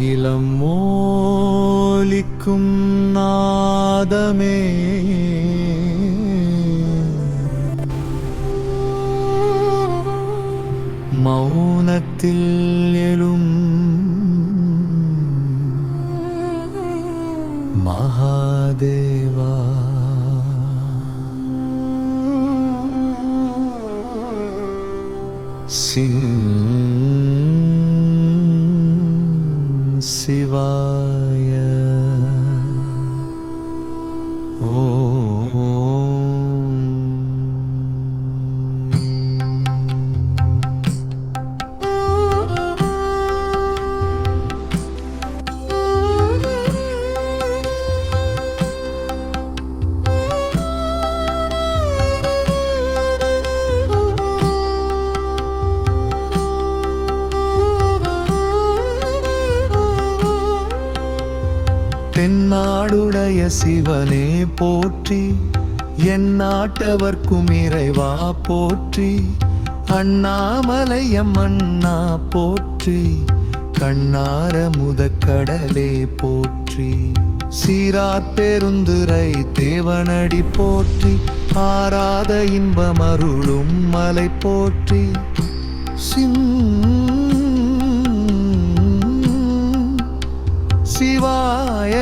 ഇളം മോലിക്കും നാദമേ. മൗനത്തിൽ എഴും മഹാദേവാ. സിംഹ சிவாய ஓம் உடைய சிவனே போற்றி என் நாட்டவர்க்கும் இறைவா போற்றி அண்ணாமலையம் அண்ணா போற்றி கண்ணார முதக்கடலே போற்றி. சீரார் பெருந்துரை தேவனடி போற்றி ஆராத இன்பம் அருளும் மலை போற்றி. சிம் சிவாய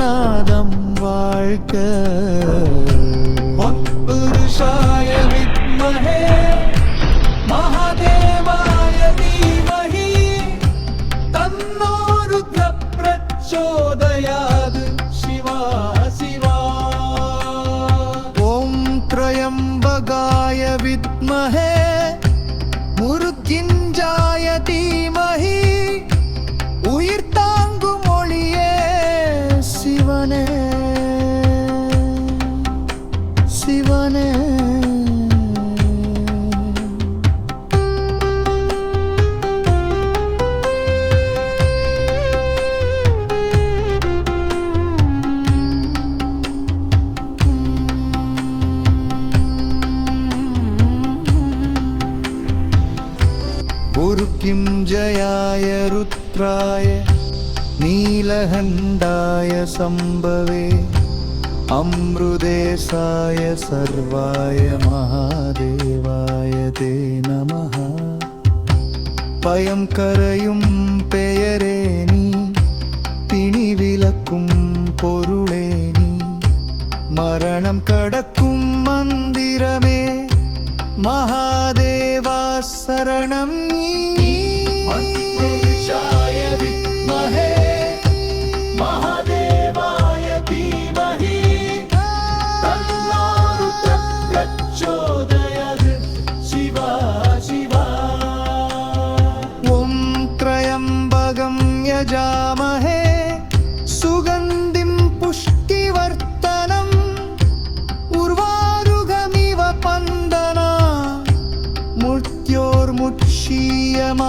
நாதம் வாழ்க. புருஷாய வித்மஹே மகாதேவாய தீமஹி தன்னோ ருத்ர பிரச்சோதயாது சிவா சிவா. ஓம் த்ரயம்பகாய வித் जयाय रुद्राय नीलहण्डाय सम्भवे अमृदेशाय सर्वाय महादेवाय ते नमः பயம் கரையும் பெயரே நீ பிணி விலக்கும் பொருளே நீ மரணம் கடக்கும் மந்திரமே மகாதேவா शरणम् Formut sciam